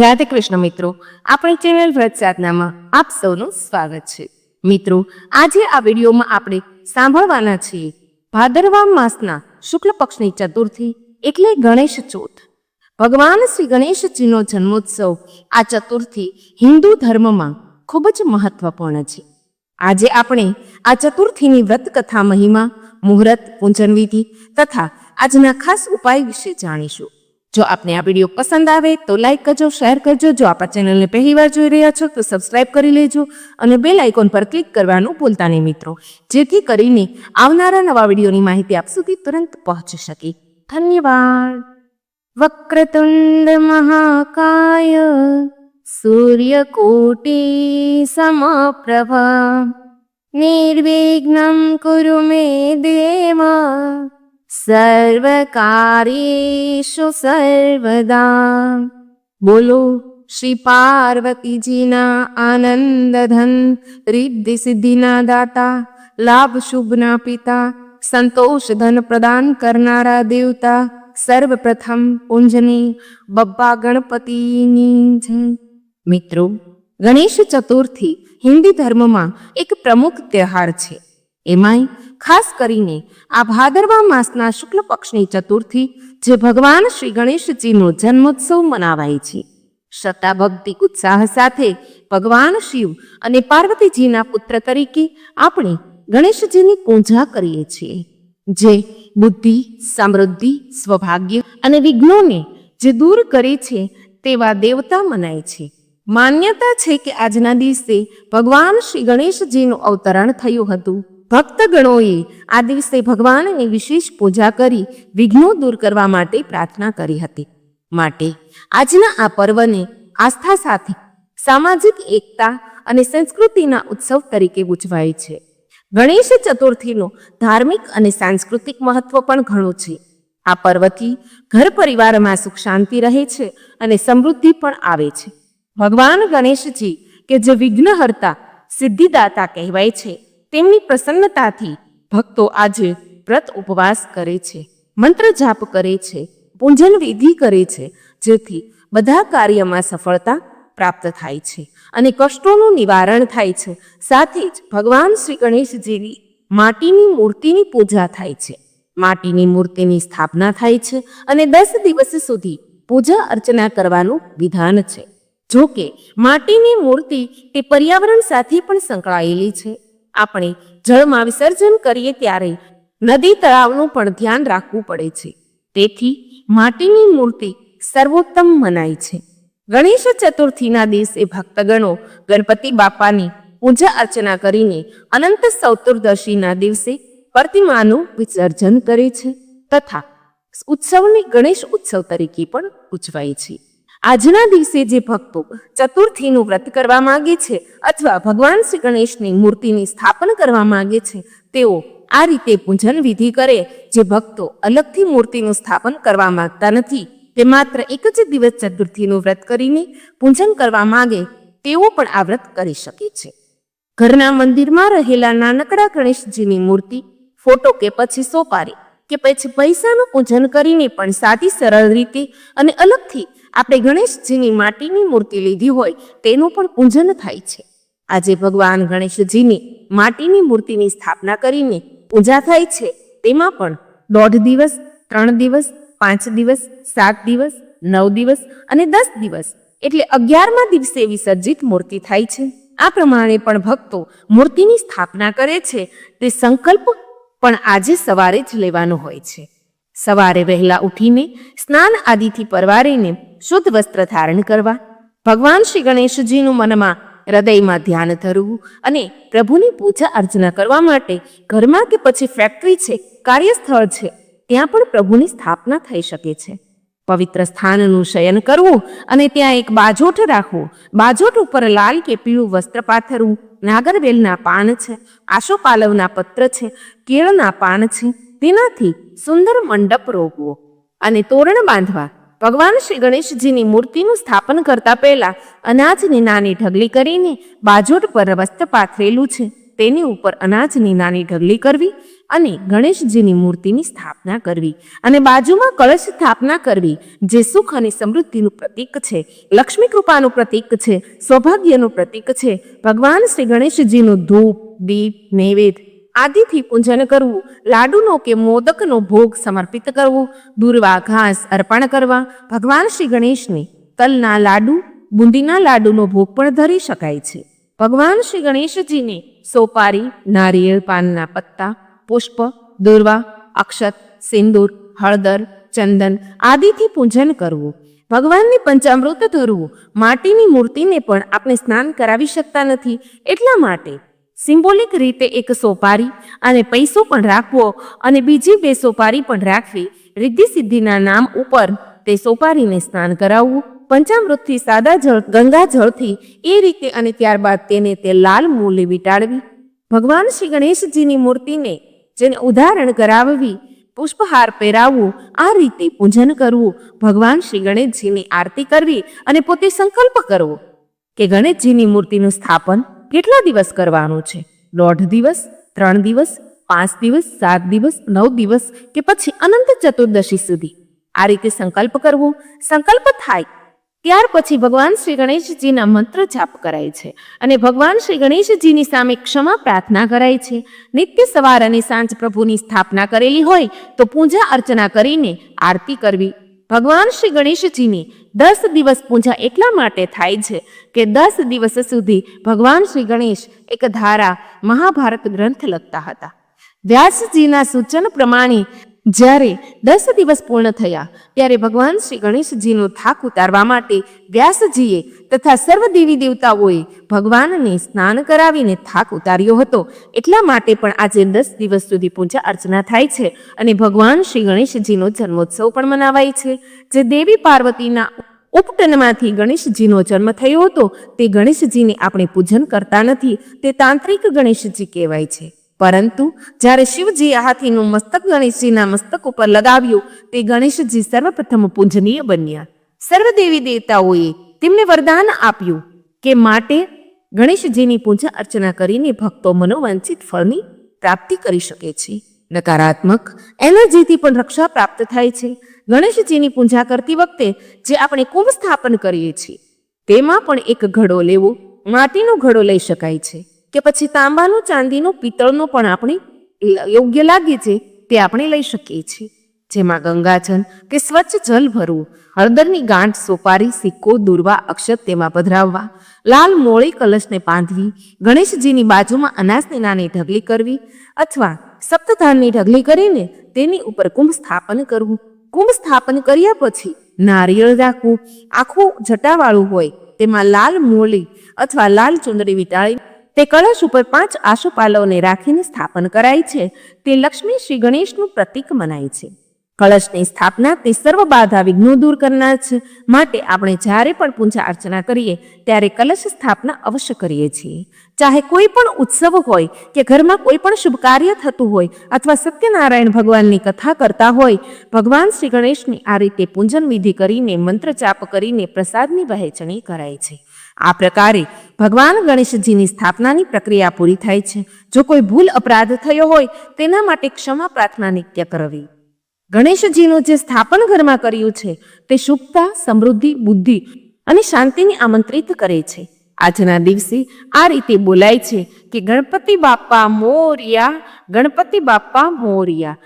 રાધે કૃષ્ણ મિત્રો, આપણી ચેનલ વ્રત સાધનામાં આપ સૌનું સ્વાગત છે. મિત્રો, આજે આ વિડીયોમાં આપણે સાંભળવાના છીએ, ભાદરવા માસના શુક્લ પક્ષની ચતુર્થી એટલે ગણેશ ચોથ. ભગવાન શ્રી ગણેશજીનો જન્મોત્સવ આ ચતુર્થી હિન્દુ ધર્મમાં ખૂબ જ મહત્વપૂર્ણ છે. આજે આપણે આ ચતુર્થીની વ્રત કથા મહિમા, મુહૂર્ત પૂજન વિધિ તથા આજના ખાસ ઉપાય વિશે જાણીશું. જો આપને આ વીડિયો પસંદ આવે તો લાઈક કરજો, શેર કરજો. જો આપણા ચેનલને પહેલી વાર જોઈ રહ્યા છો તો સબસ્ક્રાઇબ કરી લેજો અને બેલ આઇકોન પર ક્લિક કરવાનું ભૂલતા નહીં મિત્રો. જેથી કરીને આવનારા નવા વિડીયોની માહિતી આપ સુધી તુરંત પહોંચી શકે. ધન્યવાદ. વક્રતુંડ મહાકાય, સૂર્યકોટી સમપ્રભા નિર્વિઘ્नं કુરુ મે દેવ. સર્વકાર્યેષુ સર્વદા બોલો શ્રી પાર્વતીજીના આનંદ ધન રિદ્ધિ સિદ્ધિના દાતા લાભ શુભના પિતા સંતોષ ધન પ્રદાન કરનારા દેવતા સર્વપ્રથમ પૂંજની બબ્બા ગણપતિની જય મિત્રો ગણેશ ચતુર્થી હિન્દુ ધર્મમાં એક પ્રમુખ તહેવાર છે। એમાંય ખાસ કરીને આ ભાદરવા માસના શુક્લ પક્ષની ચતુર્થી, જે ભગવાન શ્રી ગણેશજીનો જન્મોત્સવ મનાવાય છે. શ્રદ્ધા ભક્તિ ઉત્સાહ સાથે ભગવાન શિવ અને પાર્વતીજીના પુત્ર તરીકે આપણે ગણેશજીની પૂજા કરીએ છીએ, જે બુદ્ધિ, સમૃદ્ધિ, સ્વભાગ્ય અને વિઘ્નોને જે દૂર કરે છે તેવા દેવતા મનાય છે. માન્યતા છે કે આજના દિવસે ભગવાન શ્રી ગણેશજીનું અવતરણ થયું હતું. ભક્તગણોએ આ દિવસે ભગવાનની વિશેષ પૂજા કરી વિઘ્નો દૂર કરવા માટે પ્રાર્થના કરી હતી. માટે આજના આ પર્વને આસ્થા સાથે સામાજિક એકતા અને સંસ્કૃતિના ઉત્સવ તરીકે ઉજવાય છે. ગણેશ ચતુર્થીનું ધાર્મિક અને સાંસ્કૃતિક મહત્વ પણ ઘણું છે. આ પર્વથી ઘર પરિવારમાં સુખ શાંતિ રહે છે અને સમૃદ્ધિ પણ આવે છે. ભગવાન ગણેશજી કે જે વિઘ્નહર્તા સિદ્ધિદાતા કહેવાય છે તેમની પ્રસન્નતાથી ભક્તો આજે વ્રત ઉપવાસ કરે છે, મંત્ર જાપ કરે છે, પૂજન વિધિ કરે છે, જેથી બધા કાર્યમાં સફળતા પ્રાપ્ત થાય છે અને કષ્ટોનું નિવારણ થાય છે. સાથે જ ભગવાન શ્રી ગણેશજીની માટીની મૂર્તિની પૂજા થાય છે. માટીની મૂર્તિની સ્થાપના થાય છે અને દસ દિવસ સુધી પૂજા અર્ચના કરવાનું વિધાન છે. જો કે માટીની મૂર્તિ તે પર્યાવરણ સાથે પણ સંકળાયેલી છે. આપણે જળમાં વિસર્જન કરીએ ત્યારે નદી તળાવનું પણ ધ્યાન રાખવું પડે છે. તેથી માટીની મૂર્તિ સર્વોત્તમ મનાય છે. ગણેશ ચતુર્થીના દિવસે ભક્તગણો ગણપતિ બાપાની પૂજા અર્ચના કરીને અનંત ચતુર્દશીના દિવસે પ્રતિમાનું વિસર્જન કરે છે તથા ઉત્સવને ગણેશ ઉત્સવ તરીકે પણ ઉજવાય છે. આજના દિવસે જે ભક્તો ચતુર્થીનું વ્રત કરવા માંગે છે અથવા ભગવાન શ્રી ગણેશની મૂર્તિની સ્થાપન કરવા માંગે છે, તેઓ આ રીતે પૂજન વિધિ કરે જે ભક્તો અલગથી મૂર્તિનું સ્થાપન કરવા માંગતા નથી. તે માત્ર એક જ દિવસ ચતુર્થીનું વ્રત કરીને પૂજન કરવા માંગે, તેઓ પણ આ વ્રત કરી શકે છે. ઘરના મંદિરમાં રહેલા નાનકડા ગણેશજીની મૂર્તિ ફોટો કે પછી સોપારી કે પછી પૈસાનું પૂજન કરીને પણ સાદી સરળ રીતે અને અલગથી આપણે ગણેશજીની માટીની મૂર્તિ લીધી હોય, તેનું પણ પૂજન થાય છે. આજે ભગવાન ગણેશજીની માટીની મૂર્તિની સ્થાપના કરીને પૂજા થાય છે. તેમાં પણ દોઢ દિવસ, ત્રણ દિવસ, પાંચ દિવસ, સાત દિવસ, નવ દિવસ અને દસ દિવસ, એટલે અગિયારમા દિવસે વિસર્જિત મૂર્તિ થાય છે. આ પ્રમાણે પણ ભક્તો મૂર્તિની સ્થાપના કરે છે. તે સંકલ્પ પણ આજે સવારે જ લેવાનો હોય છે. સવારે વહેલા ઉઠીને સ્નાન આદિથી પરવારીને શુદ્ધ વસ્ત્ર ધારણ કરવા, ભગવાન શ્રી ગણેશજીનું મનમાં હૃદયમાં ધ્યાન ધરવું અને પ્રભુની પૂજા અર્ચના કરવા માટે ઘરમાં કે પછી ફેક્ટરી છે, કાર્યસ્થળ છે, ત્યાં પણ પ્રભુની સ્થાપના થઈ શકે છે. પવિત્ર સ્થાનનું શયન કરવું અને ત્યાં એક બાજોઠ રાખવું. બાજોઠ ઉપર લાલ કે પીળું વસ્ત્ર પાથરવું. નાગરવેલના પાન છે, આશોપાલવના પત્ર છે, કેળના પાન છે તેનાથી સુંદર મંડપ રોપવો અને તોરણ બાંધવા ભગવાન શ્રી ગણેશજીની મૂર્તિનું સ્થાપન કરતા પહેલા અનાજની નાની ઢગલી કરીને બાજોટ પર વસ્ત્ર પાથરેલું છે. તેની ઉપર અનાજની નાની ઢગલી કરવી અને ગણેશજીની મૂર્તિની સ્થાપના કરવી અને બાજુમાં કળશ સ્થાપના કરવી, જે સુખ અને સમૃદ્ધિનું પ્રતીક છે. લક્ષ્મી કૃપાનું પ્રતીક છે, સૌભાગ્યનું પ્રતીક છે. ભગવાન શ્રી ગણેશજીનું ધૂપ, દીપ, નૈવેદ્ય આદિથી પૂજન કરવું, લાડુનો કે મોદકનો ભોગ સમર્પિત કરવો, દુર્વા ઘાસ અર્પણ કરવા, ભગવાન શ્રી ગણેશને તલના લાડુ, બુંદીના લાડુનો ભોગ પણ ધરી શકાય છે. ભગવાન શ્રી ગણેશજીને સોપારી, નારિયેળ પાનના પત્તા, પુષ્પ, દુર્વા, અક્ષત, સિંદૂર, હળદર, ચંદન આદિથી પૂજન કરવું. ભગવાનને પંચામૃત ધરવું, માટીની મૂર્તિને પણ આપણે સ્નાન કરાવી શકતા નથી એટલા માટે સિમ્બોલિક રીતે એક સોપારી અને પૈસો પણ રાખવો અને બીજી બે સોપારી પણ રાખવી. રિદ્ધિ સિદ્ધિના નામ ઉપર તે સોપારીને સ્નાન કરાવવું. પંચામૃતથી સાદા જળ, ગંગા જળથી એ રીતે અને ત્યારબાદ તેને તે લાલ મૂલી વિટાળવી ભગવાન શ્રી ગણેશજીની મૂર્તિને જેને ઉદાહરણ કરાવવી, પુષ્પહાર પહેરાવવું, આ રીતે પૂજન કરવું, ભગવાન શ્રી ગણેશજીની આરતી કરવી અને પોતે સંકલ્પ કરવો કે ગણેશજીની મૂર્તિનું સ્થાપન કેટલા દિવસ કરવાનું છે? દોઢ દિવસ, ત્રણ દિવસ, પાંચ દિવસ, સાત દિવસ, નવ દિવસ કે પછી અનંત ચતુર્દશી સુધી? આ રીતે સંકલ્પ કરવો. સંકલ્પ થાય. ત્યાર પછી ભગવાન શ્રી ગણેશજીના મંત્ર જાપ કરાય છે અને ભગવાન શ્રી ગણેશજીની સામે ક્ષમા પ્રાર્થના કરાય છે. નિત્ય સવાર અને સાંજ પ્રભુની સ્થાપના કરેલી હોય તો પૂજા અર્ચના કરીને આરતી કરવી. ભગવાન શ્રી ગણેશજીની દસ દિવસ પૂજા એટલા માટે થાય છે કે દસ દિવસ સુધી ભગવાન શ્રી ગણેશ એક ધારા મહાભારત ગ્રંથ લખતા હતા. વ્યાસજીના સૂચન પ્રમાણે જ્યારે દસ દિવસ પૂર્ણ થયા, ત્યારે ભગવાન શ્રી ગણેશજીનો થાક ઉતારવા માટે વ્યાસજીએ તથા સર્વ દેવી દેવતાઓએ ભગવાનને સ્નાન કરાવીને થાક ઉતાર્યો હતો. એટલા માટે પણ આજે દસ દિવસ સુધી પૂજા અર્ચના થાય છે અને ભગવાન શ્રી ગણેશજીનો જન્મોત્સવ પણ મનાવાય છે. જે દેવી પાર્વતીના ઉપટનમાંથી ગણેશજીનો જન્મ થયો હતો, તે ગણેશજીને આપણે પૂજન કરતા નથી, તે તાંત્રિક ગણેશજી કહેવાય છે. પરંતુ જ્યારે શિવજી હાથીનું મસ્તક ગણેશજીના મસ્તક ઉપર લગાવ્યું, તે ગણેશજી સર્વપ્રથમ પૂજનીય બન્યા. સર્વ દેવી દેવતાઓએ તેમને વરદાન આપ્યું કે માટે ગણેશજીની પૂજા અર્ચના કરીને ભક્તો મનોવાંછિત ફળની પ્રાપ્તિ કરી શકે છે. નકારાત્મક એનર્જીથી પણ રક્ષા પ્રાપ્ત થાય છે. ગણેશજીની પૂજા કરતી વખતે જે આપણે કુંભ સ્થાપન કરીએ છીએ, તેમાં પણ એક ઘડો લેવો, માટીનો ઘડો લઈ શકાય છે. કે પછી તાંબાનું, ચાંદીનું, પિત્તળનું પણ આપણે યોગ્ય લાગે છે તે આપણે લઈ શકીએ છીએ. જેમાં ગંગાજન કે સ્વચ્છ જલ ભરવું, હળદરની ગાંઠ સોપારી, સિક્કો, દુર્વા, અક્ષત તેમાં પધરાવવા, લાલ મોળી કલશને બાંધવી, ગણેશજીની બાજુમાં અનાજની નાની ઢગલી કરવી અથવા સપ્તધાનની ઢગલી કરીને તેની ઉપર કુંભ સ્થાપન કરવું. કુંભ સ્થાપન કર્યા પછી નારિયેળ રાખવું, આખું જટાવાળું હોય તેમાં લાલ મોળી અથવા લાલ ચુંદડી વિટાળી તે કળશ ઉપર પાંચ આશુપાલવને રાખીને સ્થાપન કરાય છે. તે લક્ષ્મી શ્રી ગણેશનું પ્રતીક મનાય છે. કળશની સ્થાપના તે સર્વ બાધા વિઘ્નો દૂર કરનાર છે. માટે આપણે જ્યારે પણ પૂજા અર્ચના કરીએ, ત્યારે કલશ સ્થાપના અવશ્ય કરીએ છીએ. ચાહે કોઈ પણ ઉત્સવ હોય, કે ઘરમાં કોઈ પણ શુભ કાર્ય થતું હોય, અથવા સત્યનારાયણ ભગવાનની કથા કરતા હોય, ભગવાન શ્રી ગણેશની આ રીતે પૂજન વિધિ કરીને મંત્ર ચાપ કરીને પ્રસાદની વહેંચણી કરાય છે. આ પ્રકારે ભગવાન ગણેશજીની સ્થાપનાની પ્રક્રિયા પૂરી થાય છે. જો કોઈ ભૂલ અપરાધ થયો હોય, તેના માટે ક્ષમા પ્રાર્થના નિત્ય કરવી. ગણેશજીનું જે સ્થાપન ઘરમાં કર્યું છે, તે શુભતા, સમૃદ્ધિ, બુદ્ધિ અને શાંતિને આમંત્રિત કરે છે. આજના દિવસે આ રીતે બોલાય છે કે ગણપતિ બાપ્પા મોરિયા, ગણપતિ બાપ્પા મોરિયા.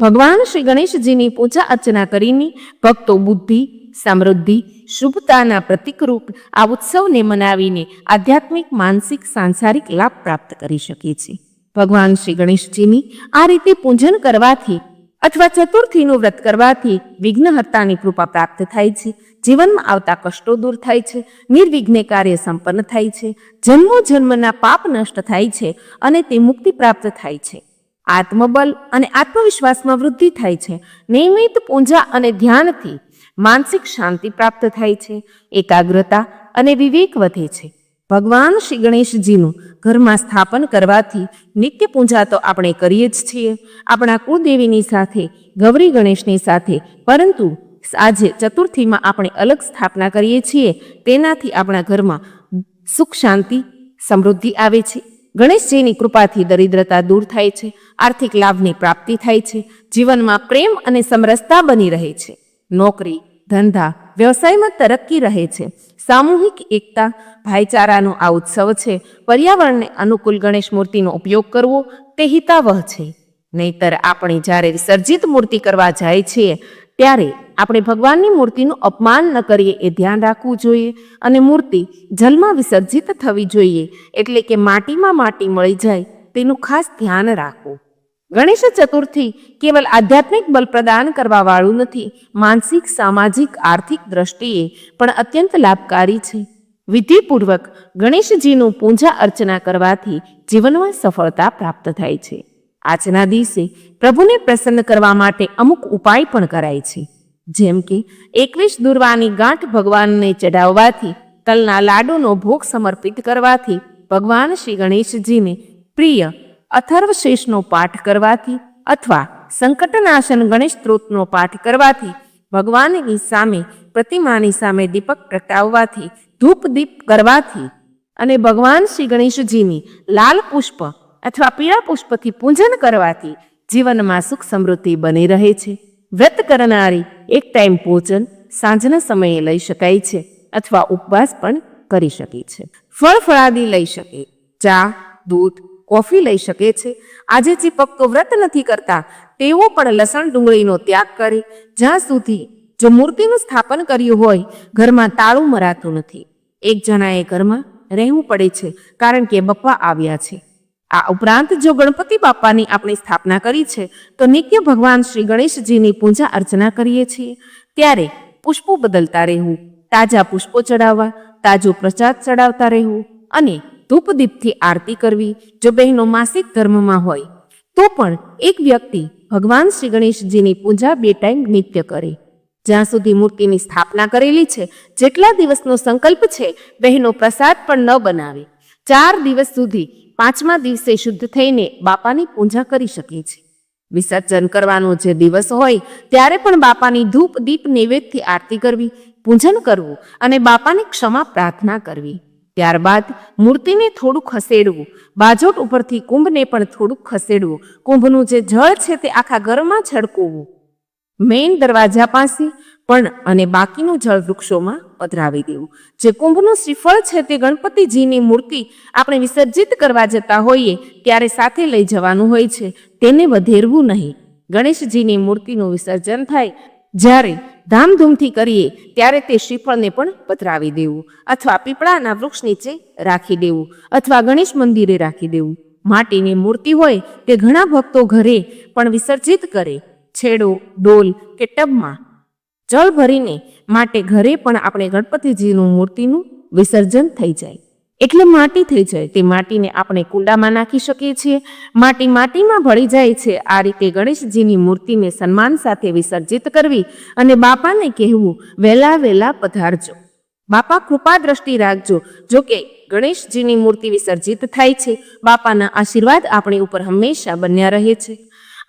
ભગવાન શ્રી ગણેશજીની પૂજા અર્ચના કરીને ભક્તો બુદ્ધિ, સમૃદ્ધિ શુભતાના પ્રતિકરૂપ આ ઉત્સવને મનાવીને આધ્યાત્મિક, માનસિક, સાંસારિક લાભ પ્રાપ્ત કરી શકે છે ભગવાન શ્રી ગણેશજીની આ રીતે પૂજન કરવાથી અથવા ચતુર્થીનું વ્રત કરવાથી વિઘ્નહર્તાની કૃપા પ્રાપ્ત થાય છે. જીવનમાં આવતા કષ્ટો દૂર થાય છે. નિર્વિઘ્ને કાર્ય સંપન્ન થાય છે. જન્મો જન્મના પાપ નષ્ટ થાય છે અને તે મુક્તિ પ્રાપ્ત થાય છે. આત્મબલ અને આત્મવિશ્વાસમાં વૃદ્ધિ થાય છે. નિયમિત પૂજા અને ધ્યાનથી માનસિક શાંતિ પ્રાપ્ત થાય છે, એકાગ્રતા અને વિવેક વધે છે. ભગવાન શ્રી ગણેશજીનું ઘરમાં સ્થાપન કરવાથી નિત્ય પૂજા તો આપણે કરીએ જ છીએ. આપણા કુળદેવીની સાથે, ગૌરી ગણેશની સાથે, પરંતુ આજે ચતુર્થીમાં આપણે અલગ સ્થાપના કરીએ છીએ, તેનાથી આપણા ઘરમાં સુખ શાંતિ, સમૃદ્ધિ આવે છે. ગણેશજીની કૃપાથી દરિદ્રતા દૂર થાય છે, આર્થિક લાભની પ્રાપ્તિ થાય છે, જીવનમાં પ્રેમ અને સમરસતા બની રહે છે. નોકરી ધંધા વ્યવસાયમાં તરક્કી રહે છે. સામૂહિક એકતા, ભાઈચારાનો આ ઉત્સવ છે. પર્યાવરણને અનુકૂળ ગણેશ મૂર્તિનો ઉપયોગ કરવો તે હિતાવહ છે. નહીતર આપણે જ્યારે વિસર્જિત મૂર્તિ કરવા જાય છીએ, ત્યારે આપણે ભગવાનની મૂર્તિનું અપમાન ન કરીએ એ ધ્યાન રાખવું જોઈએ અને મૂર્તિ જલમાં વિસર્જિત થવી જોઈએ એટલે કે માટીમાં માટી મળી જાય તેનું ખાસ ધ્યાન રાખવું. ગણેશ ચતુર્થી કેવલ આધ્યાત્મિક બલ પ્રદાન કરવા વાળું નથી, માનસિક, સામાજિક, આર્થિક દ્રષ્ટિએ પણ અત્યંત લાભકારી છે. વિધિપૂર્વક ગણેશજીનું પૂજા અર્ચના કરવાથી જીવનમાં સફળતા પ્રાપ્ત થાય છે. આજના દિવસે પ્રભુને પ્રસન્ન કરવા માટે અમુક ઉપાય પણ કરાય છે. જેમ કે, એકવીસ દુર્વાની ગાંઠ ભગવાનને ચઢાવવાથી, તલના લાડુનો ભોગ સમર્પિત કરવાથી ભગવાન શ્રી ગણેશજીને પ્રિય અથર્વશેષનો પાઠ કરવાથી અથવા સંકટનાશન ગણેશ સ્ત્રોતનો પાઠ કરવાથી ભગવાનની સામે, પ્રતિમાની સામે દીપક પ્રગટાવવાથી, ધૂપ દીપ કરવાથી અને ભગવાન શ્રી ગણેશજીની લાલ પુષ્પ અથવા પીળા પુષ્પથી પૂજન કરવાથી જીવનમાં સુખ સમૃદ્ધિ બની રહે છે. વ્રત કરનારી એક ટાઈમ ભોજન સાંજના સમયે લઈ શકાય છે અથવા ઉપવાસ પણ કરી શકે છે. ફળ ફળાદી લઈ શકે. ચા, દૂધ કોફી લઈ શકે છે. આજે જે ભક્તો વ્રત નથી કરતા, તેઓ પણ લસણ ડુંગળીનો ત્યાગ કરે, જ્યાં સુધી જો મૂર્તિનું સ્થાપન કર્યું હોય, ઘરમાં તાળું મરાતું નથી. એક જણાએ ઘરમાં રહેવું પડે છે, કારણ કે બપ્પા આવ્યા છે. આ ઉપરાંત જો ગણપતિ બાપાની આપણે સ્થાપના કરી છે, તો નિત્ય ભગવાન શ્રી ગણેશજીની પૂજા અર્ચના કરીએ છીએ. ત્યારે પુષ્પો બદલતા રહેવું, તાજા પુષ્પો ચડાવવા, તાજો પ્રસાદ ચડાવતા રહેવું અને ધૂપ દીપથી આરતી કરવી જો બહેનો માસિક ધર્મમાં હોય, તો પણ એક વ્યક્તિ ભગવાન શ્રી ગણેશજીની પૂજા બે ટાઈમ નિત્ય કરે. જ્યાં સુધી મૂર્તિની સ્થાપના કરેલી છે, જેટલા દિવસનો સંકલ્પ છે, બહેનો પ્રસાદ પણ ન બનાવે. ચાર દિવસ સુધી પાંચમા દિવસે શુદ્ધ થઈને બાપાની પૂજા કરી શકે છે. વિસર્જન કરવાનો જે દિવસ હોય, ત્યારે પણ બાપાની ધૂપ દીપ નૈવેદ્યથી આરતી કરવી, પૂજન કરવું અને બાપાની ક્ષમા પ્રાર્થના કરવી. ત્યારબાદ મૂર્તિને થોડું ખસેડવું, બાજોટ ઉપરથી કુંભને પણ થોડુંક ખસેડવું, કુંભનું જે જળ છે તે આખા ઘરમાં છડકવું મેઇન દરવાજા પાસે પણ અને બાકીનું જળ વૃક્ષોમાં પધરાવી દેવું. જે કુંભનું શ્રીફળ છે તે ગણપતિજીની મૂર્તિ આપણે વિસર્જિત કરવા જતા હોઈએ, ત્યારે સાથે લઈ જવાનું હોય છે. તેને વધેરવું નહીં. ગણેશજીની મૂર્તિનું વિસર્જન થાય, જ્યારે ધામધૂમથી કરીએ, ત્યારે તે શ્રીફળને પણ પધરાવી દેવું અથવા પીપળાના વૃક્ષ નીચે રાખી દેવું અથવા ગણેશ મંદિરે રાખી દેવું. માટીની મૂર્તિ હોય તે ઘણા ભક્તો ઘરે પણ વિસર્જિત કરે. છેડો, ડોલ કે ટબમાં જળ ભરીને માટે ઘરે પણ આપણે ગણપતિજીનું મૂર્તિનું વિસર્જન થઈ જાય. એટલે માટી થઈ જાય. તે માટીને આપણે કુંડામાં નાખી શકીએ છીએ. માટી માટીમાં ભળી જાય છે. આ રીતે ગણેશજીની મૂર્તિને સન્માન સાથે વિસર્જિત કરવી અને બાપાને કહેવું વહેલા વહેલા પધારજો. બાપા કૃપા દ્રષ્ટિ રાખજો. જો કે ગણેશજીની મૂર્તિ વિસર્જિત થાય છે, બાપાના આશીર્વાદ આપણી ઉપર હંમેશા બન્યા રહે છે.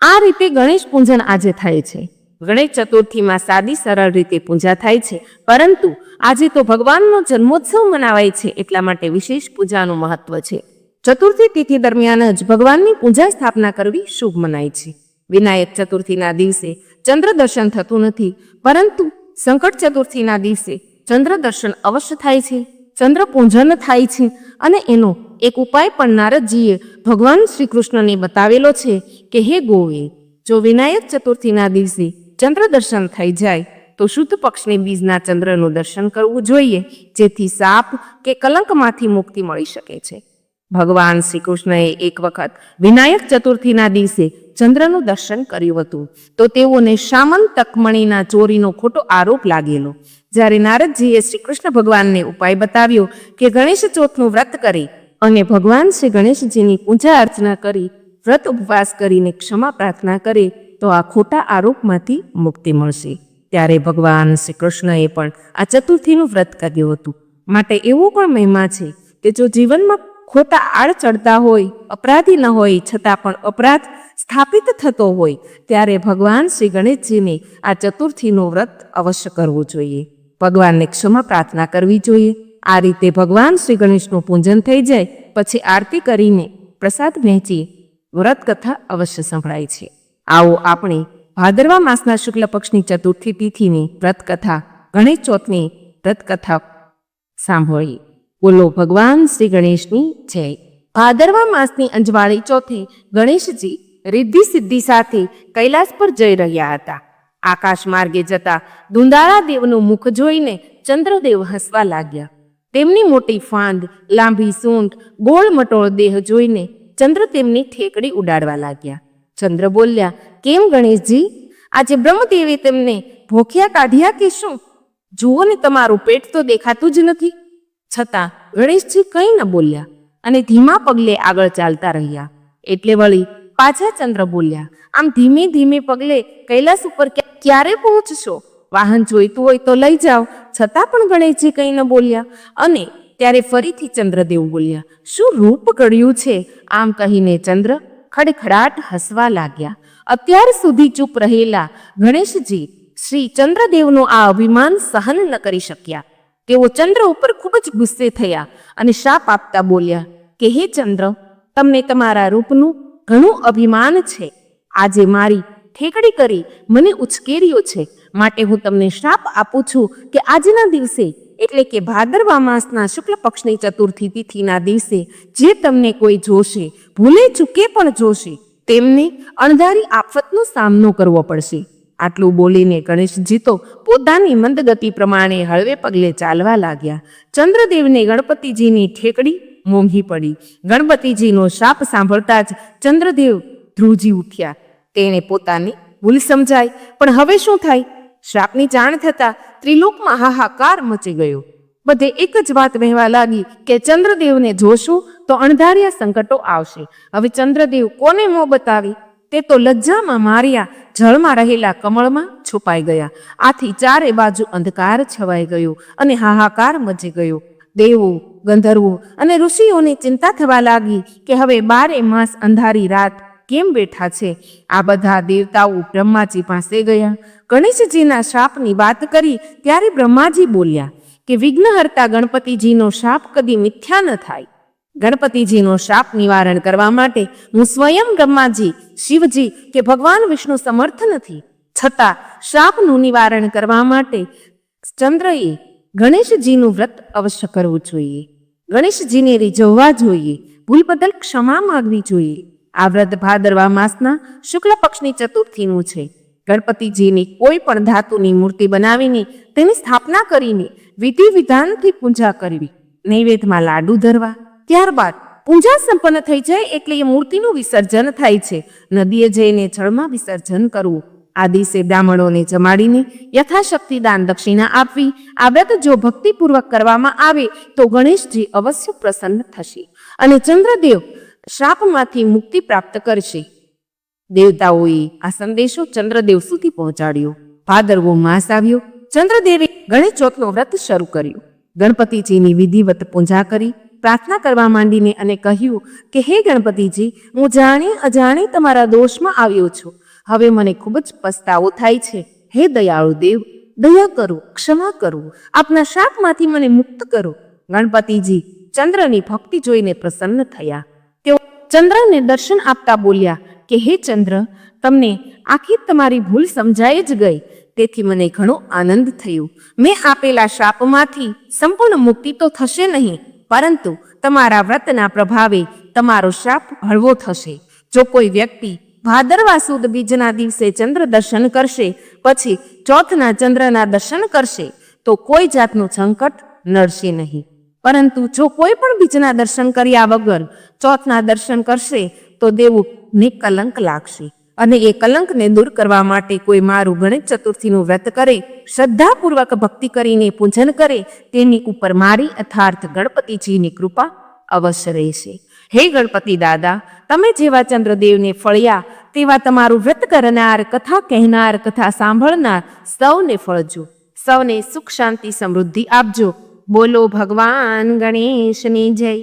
આ રીતે ગણેશ પૂજન આજે થાય છે. ગણેશ ચતુર્થીમાં સાદી સરળ રીતે પૂજા થાય છે. પરંતુ આજે તો ભગવાનનો જન્મોત્સવ મનાવાય છે એટલા માટે વિશેષ પૂજાનું મહત્વ છે. ચતુર્થી તિથિ દરમિયાન જ ભગવાનની પૂજા સ્થાપના કરવી શુભ મનાય છે. વિનાયક ચતુર્થીના દિવસે ચંદ્ર દર્શન થતું નથી, પરંતુ સંકટ ચતુર્થીના દિવસે ચંદ્ર દર્શન અવશ્ય થાય છે, ચંદ્ર પૂજન થાય છે અને એનો એક ઉપાય પણ નારદજીએ ભગવાન શ્રી કૃષ્ણને બતાવેલો છે કે, હે ગોવે જો વિનાયક ચતુર્થીના દિવસે ચંદ્ર દર્શન થઈ જાય, તો શુદ્ધ પક્ષની બીજના ચંદ્રનું દર્શન કરવું જોઈએ, જેથી સાપ કે કલંકમાંથી મુક્તિ મળી શકે છે. ભગવાન શ્રી કૃષ્ણએ એક વખત વિનાયક ચતુર્થીના દિવસે ચંદ્રનું દર્શન કર્યું હતું, તો તેઓને શામન તકમણીના ચોરીનો ખોટો આરોપ લાગેલો. જ્યારે નારદજીએ શ્રી કૃષ્ણ ભગવાનને ઉપાય બતાવ્યો કે ગણેશ ચોથનું વ્રત કરી અને ભગવાન શ્રી ગણેશજીની પૂજા અર્ચના કરી, વ્રત ઉપવાસ કરીને ક્ષમા પ્રાર્થના કરે તો આ ખોટા આરોપમાંથી મુક્તિ મળશે. ત્યારે ભગવાન શ્રી કૃષ્ણએ પણ આ ચતુર્થીનું વ્રત કર્યું હતું. માટે એવો પણ મહિમા છે કે જો જીવનમાં ખોટા આડ ચડતા હોય, અપરાધી ન હોય, છતાં પણ અપરાધ સ્થાપિત થતો હોય, ત્યારે ભગવાન શ્રી ગણેશજીને આ ચતુર્થીનું વ્રત અવશ્ય કરવું જોઈએ. ભગવાનને ક્ષમા પ્રાર્થના કરવી જોઈએ. આ રીતે ભગવાન શ્રી ગણેશનું પૂજન થઈ જાય, પછી આરતી કરીને પ્રસાદ વહેંચી વ્રત કથા અવશ્ય સંભળાય છે. આવો આપણે ભાદરવા માસના શુક્લ પક્ષની ચતુર્થી તિથિની વ્રતકથા, ગણેશ ચોથની વ્રતકથા સાંભળીએ. બોલો, ભગવાન શ્રી ગણેશની જય. ભાદરવા માસની અંજવાળી ચોથે ગણેશજી રિદ્ધિ સિદ્ધિ સાથે કૈલાસ પર જઈ રહ્યા હતા. આકાશ માર્ગે જતા દુંદાળા દેવનું મુખ જોઈને ચંદ્રદેવ હસવા લાગ્યા. તેમની મોટી ફાંદ, લાંબી સૂંઢ ગોળ મટોળ દેહ જોઈને ચંદ્ર તેમની ઠેકડી ઉડાડવા લાગ્યા. ચંદ્ર બોલ્યા, કેમ ગણેશજી? આજે બ્રહ્મદેવે તેમને ભોખ્યા કાઢ્યા કે શું? જુઓ ને તમારું પેટ તો દેખાતું જ નથી. છતાં ગણેશજી કંઈ ન બોલ્યા અને ધીમા પગલે આગળ ચાલતા રહ્યા. એટલે વળી પાછા ચંદ્ર બોલ્યા, આમ ધીમે ધીમે પગલે કૈલાસ ઉપર ક્યા- ક્યારે પહોંચશો? વાહન જોઈતું હોય તો લઈ જાઓ. છતાં પણ ગણેશજી કંઈ ન બોલ્યા અને ત્યારે ફરીથી ચંદ્રદેવ બોલ્યા, શું રૂપ ઘડ્યું છે? આમ કહીને ચંદ્ર ખડખડાટ હસવા લાગ્યા. અત્યાર સુધી ચૂપ રહેલા ગણેશજી શ્રી ચંદ્રદેવનું આ અભિમાન સહન ન કરી શક્યા. તેઓ ચંદ્ર ઉપર ખૂબ જ ગુસ્સે થયા અને શાપ આપતા બોલ્યા, કે હે ચંદ્ર, તમને તમારા રૂપનું ઘણું અભિમાન છે. આજે મારી ઠેકડી કરી મને ઉચકેર્યો છે. માટે હું તમને શ્રાપ આપું છું કે આજના દિવસે એટલે કે ભાદરવા માસના શુક્લ પક્ષની ચતુર્થી તિથિના દિવસે જે તમને કોઈ જોશે, ભૂલે ચૂકે પણ જોશે, તેમને અણધારી આફતનો સામનો કરવો પડશે. આટલું બોલીને ગણેશજી તો પોતાની મંદગતિ પ્રમાણે હળવે પગલે ચાલવા લાગ્યા. ચંદ્રદેવને ગણપતિજીની ઠેકડી મોંઘી પડી. ગણપતિજીનો શાપ સાંભળતા જ ચંદ્રદેવ ધ્રુજી ઉઠ્યા. તેણે પોતાની ભૂલ સમજાય, પણ હવે શું થાય? શાપની જાણ થતા ત્રિલોકમાં હાહાકાર મચી ગયો. બધે એક જ વાત વહેવા લાગી કે ચંદ્રદેવને જોશું તો અણધાર્યા સંકટો આવશે. હવે ચંદ્રદેવ કોને મોં બતાવી? તે તો લજ્જામાં માર્યા, જળમાં રહેલા કમળમાં છુપાઈ ગયા. આથી ચારે બાજુ અંધકાર છવાઈ ગયો અને હાહાકાર મચી ગયો. દેવો, ગંધર્વો અને ઋષિઓને ચિંતા થવા લાગી કે હવે બારે માસ અંધારી રાત કેમ બેઠા છે? આ બધા દેવતાઓ બ્રહ્માજી પાસે ગયા ગણેશજીના શાપની વાત કરી ત્યારે બ્રહ્માજી બોલ્યા કે વિઘ્નહર્તા ગણપતિજીનો શાપ કદી મિથ્યા ન થાય. ગણપતિજીનો શાપ નિવારણ કરવા માટે હું સ્વયં બ્રહ્માજી, શિવજી કે ભગવાન વિષ્ણુ સમર્થ નથી. છતાં શાપનું નિવારણ કરવા માટે ચંદ્રએ ગણેશજીનું વ્રત અવશ્ય કરવું જોઈએ. ગણેશજીને રીઝવવા જોઈએ ભૂલ બદલ ક્ષમા માગવી જોઈએ. આ વ્રત ભાદરવા માસના શુક્લ પક્ષની ચતુર્થીનું છે. ગણપતિજીની કોઈ પણ ધાતુની મૂર્તિ બનાવીને તેની સ્થાપના કરીને વિધિ વિધાનથી પૂજા કરવી. નૈવેદ્યમાં લાડુ ધરવા. ત્યારબાદ પૂજા સંપન્ન થઈ જાય એટલે એ મૂર્તિનું વિસર્જન થાય છે. નદીએ જઈને જળમાં વિસર્જન કરવું. આ દિવસે બ્રાહ્મણોને જમાડીને યથાશક્તિ દાન દક્ષિણા આપવી. આ વ્રત જો ભક્તિપૂર્વક કરવામાં આવે તો ગણેશજી અવશ્ય પ્રસન્ન થશે અને ચંદ્રદેવ શ્રાપમાંથી મુક્તિ પ્રાપ્ત કરશે. દેવતાઓએ આ સંદેશો ચંદ્રદેવ સુધી પહોંચાડ્યો. ભાદરવો માસ આવ્યો. ચંદ્રદેવે ગણેશ ચોથનું વ્રત શરૂ કર્યું. ગણપતિજીની વિધિવત પૂજા કરી, પ્રાર્થના કરવા માંડીને અને કહ્યું કે, હે ગણપતિજી, હું જાણે અજાણે તમારા દોષમાં આવ્યો છું. હવે મને ખૂબ જ પસ્તાવો થાય છે. હે દયાળુ દેવ, દયા કરો, ક્ષમા કરો. આપના શાપમાંથી મને મુક્ત કરો. ગણપતિજી ચંદ્રની ભક્તિ જોઈને પ્રસન્ન થયા. તેઓ ચંદ્રને દર્શન આપતા બોલ્યા કે, હે ચંદ્ર, તમને આખી તમારી ભૂલ સમજાઈ જ ગઈ. તેથી મને ઘણો આનંદ થયો. મેં આપેલા શ્રાપમાંથી સંપૂર્ણ મુક્તિ તો થશે નહીં, પરંતુ તમારા વ્રતના પ્રભાવે તમારો શ્રાપ હળવો થશે. જો કોઈ વ્યક્તિ ભાદરવા સુદ બીજના દિવસે ચંદ્ર દર્શન કરશે, પછી ચોથના ચંદ્રના દર્શન કરશે, તો કોઈ જાતનું સંકટ નડશે નહીં. પરંતુ જો કોઈ પણ બીજના દર્શન કર્યા વગર ચોથના દર્શન કરશે તો દેવુંને કલંક લાગશે. અને એ કલંકને દૂર કરવા માટે કોઈ મારું ગણેશ ચતુર્થીનું વ્રત કરે, શ્રદ્ધાપૂર્વક ભક્તિ કરીને પૂજન કરે, તેની ઉપર મારી અર્થાર્થ ગણપતિજીની કૃપા અવશ્ય રહેશે. હે ગણપતિ દાદા, તમે જેવા ચંદ્રદેવને ફળ્યા, તેવા તમારું વ્રત કરનાર, કથા કહેનાર, કથા સાંભળનાર સૌને ફળજો. સૌને સુખ, શાંતિ, સમૃદ્ધિ આપજો. બોલો ભગવાન ગણેશની જય.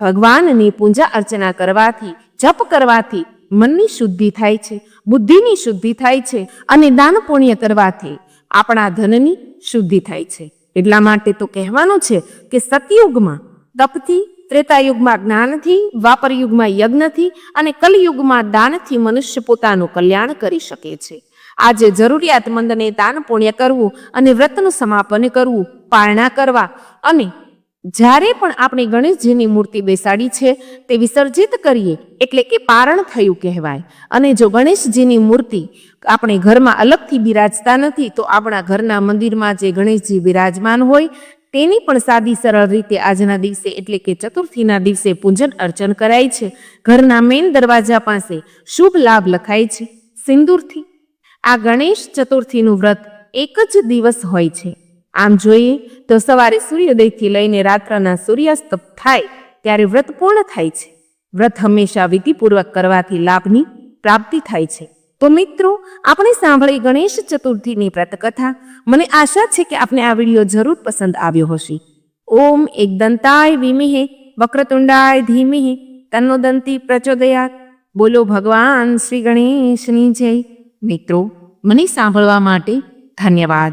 ભગવાનની પૂજા અર્ચના કરવાથી જપ કરવાથી મનની શુદ્ધિ થાય છે, બુદ્ધિની શુદ્ધિ થાય છે અને દાન પુણ્ય કરવાથી આપણા ધનની શુદ્ધિ થાય છે. એટલા માટે તો કહેવાનું છે કે સતયુગમાં તપથી, ત્રેતાયુગમાં જ્ઞાનથી, વાપરયુગમાં યજ્ઞથી અને કલયુગમાં દાનથી મનુષ્ય પોતાનું કલ્યાણ કરી શકે છે. આજે જરૂરિયાતમંદને દાન પુણ્ય કરવું અને વ્રતનું સમાપન કરવું, પારણા કરવા અને જ્યારે પણ આપણે ગણેશજીની મૂર્તિ બેસાડી છે, તે વિસર્જિત કરીએ, એટલે કે પારણ થયું કહેવાય. અને જો ગણેશજીની મૂર્તિ આપણે ઘરમાં અલગથી બિરાજતા નથી, તો આપણા ઘરના મંદિરમાં જે ગણેશજી બિરાજમાન હોય, તેની પણ સાદી સરળ રીતે આજના દિવસે, એટલે કે ચતુર્થીના દિવસે પૂજન અર્ચન કરાય છે. ઘરના મેઇન દરવાજા પાસે શુભ લાભ લખાય છે. સિંદૂરથી આ ગણેશ ચતુર્થીનું વ્રત એક જ દિવસ હોય છે. આમ જોઈએ તો સવારે સૂર્યોદયથી લઈને રાત્રના સૂર્યાસ્ત થાય ત્યારે વ્રત પૂર્ણ થાય છે. વ્રત હંમેશા વિધિપૂર્વક કરવાથી લાભની પ્રાપ્તિ થાય છે. તો મિત્રો, આપણે સાંભળી ગણેશ ચતુર્થીની વ્રતકથા. મને આશા છે કે આપને આ વીડિયો જરૂર પસંદ આવ્યો હશે. ઓમ એકદંતાય વિમિહે, વક્રતુંડાય ધીમિહે તન્નો દંતી પ્રચોદયાત. બોલો ભગવાન શ્રી ગણેશની જય. મિત્રો, મને સાંભળવા માટે ધન્યવાદ.